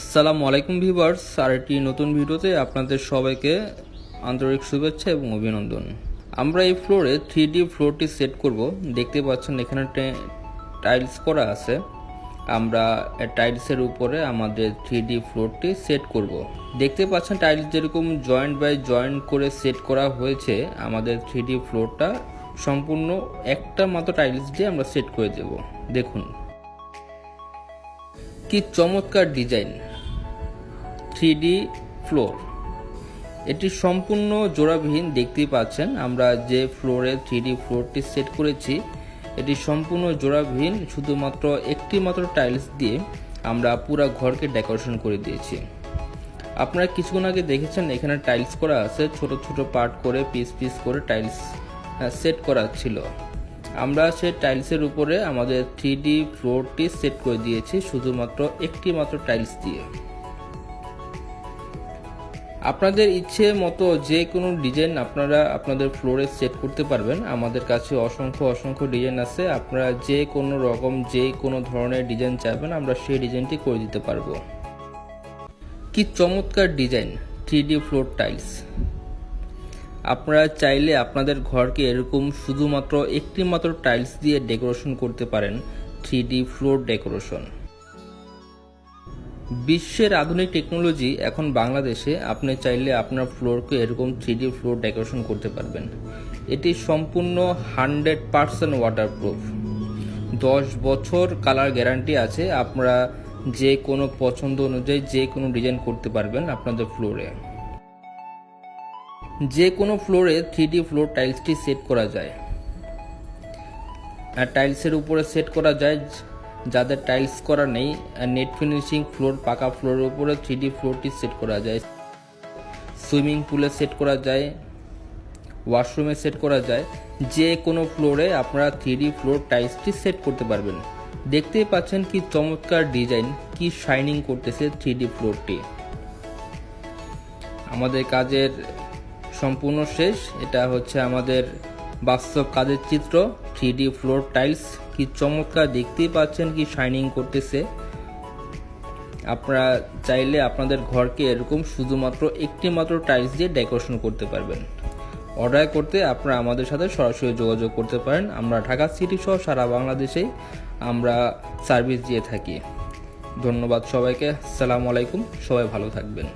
আসসালামু আলাইকুম ভিউয়ার্স, আর একটি নতুন ভিডিওতে আপনাদের সবাইকে আন্তরিক শুভেচ্ছা এবং অভিনন্দন। আমরা এই ফ্লোরে থ্রি ডি ফ্লোরটি সেট করব। দেখতে পাচ্ছেন এখানে টাইলস করা আছে। আমরা টাইলসের উপরে আমাদের থ্রি ডি ফ্লোরটি সেট করব। দেখতে পাচ্ছেন টাইলস যেরকম জয়েন্ট বাই জয়েন্ট করে সেট করা হয়েছে, আমাদের থ্রি ডি ফ্লোরটা সম্পূর্ণ একটা মাত্র টাইলস দিয়ে আমরা সেট করে দেব। দেখুন। কি চমৎকার ডিজাইন থ্রি ফ্লোর। এটি সম্পূর্ণ জোড়াবিহীন, দেখতেই পাচ্ছেন। আমরা যে ফ্লোরে থ্রি ফ্লোরটি সেট করেছি, এটি সম্পূর্ণ জোড়াবিহীন, শুধুমাত্র একটি মাত্র টাইলস দিয়ে আমরা পুরো ঘরকে ডেকোরেশন করে দিয়েছি। আপনারা কিছুক্ষণ আগে দেখেছেন, এখানে টাইলস করা আছে, ছোট ছোট পার্ট করে, পিস পিস করে টাইলস সেট করা ছিল। আমরা সেই টাইলসের উপরে আমাদের থ্রি ডি ফ্লোরটি সেট করে দিয়েছি, শুধুমাত্র একটি মাত্র টাইলস দিয়ে। আপনাদের ইচ্ছে মতো যে কোনো ডিজাইন আপনারা আপনাদের ফ্লোরে সেট করতে পারবেন। আমাদের কাছে অসংখ্য অসংখ্য ডিজাইন আছে। আপনারা যে কোনো রকম, যে কোনো ধরনের ডিজাইন চাইবেন, আমরা সেই ডিজাইনটি করে দিতে পারব। কি চমৎকার ডিজাইন থ্রি ফ্লোর টাইলস আপনারা চাইলে আপনাদের ঘরকে এরকম শুধুমাত্র একটি মাত্র টাইলস দিয়ে ডেকোরেশন করতে পারেন থ্রি ফ্লোর ডেকোরেশন বিশ্বের আধুনিক টেকনোলজি এখন বাংলাদেশে আপনি চাইলে আপনার ফ্লোরকে এরকম থ্রি ফ্লোর ডেকোরেশন করতে পারবেন। এটি সম্পূর্ণ হান্ড্রেড পারসেন্ট ওয়াটারপ্রুফ দশ বছর কালার গ্যারান্টি আছে, আপনারা যে কোনো পছন্দ অনুযায়ী যে কোনো ডিজাইন করতে পারবেন আপনাদের ফ্লোরে যে কোনো ফ্লোরে থ্রি ফ্লোর টাইলসটি সেট করা যায়। আর টাইলসের উপরে সেট করা যায় যাদের টাইলস করা নেই নেট ফিনিশিং ফ্লোর পাকা ফ্লোরের উপরে থ্রি ডি ফ্লোরটি সেট করা যায়। সুইমিং পুলে সেট করা যায় ওয়াশরুমে সেট করা যায়। যে কোনো ফ্লোরে আপনারা থ্রি ডি ফ্লোর টাইলসটি সেট করতে পারবেন। দেখতেই পাচ্ছেন কি চমৎকার ডিজাইন কি শাইনিং করতেছে থ্রি ডি ফ্লোরটি আমাদের কাজের সম্পূর্ণ শেষ। এটা হচ্ছে আমাদের বাস্তব কাজের চিত্র থ্রি ডি ফ্লোর টাইলস কি চমৎকার দেখতেই পাচ্ছেন কি শাইনিং করতেছে। আপনারা চাইলে আপনাদের ঘরকে এরকম শুধুমাত্র একটি মাত্র টাইলস দিয়ে ডেকোরেশন করতে পারবেন। অর্ডার করতে আপনারা আমাদের সাথে সরাসরি যোগাযোগ করতে পারেন। আমরা ঢাকা সিটি সহ সারা বাংলাদেশেই আমরা সার্ভিস দিয়ে থাকি। ধন্যবাদ সবাইকে। আসসালামু আলাইকুম। সবাই ভালো থাকবেন।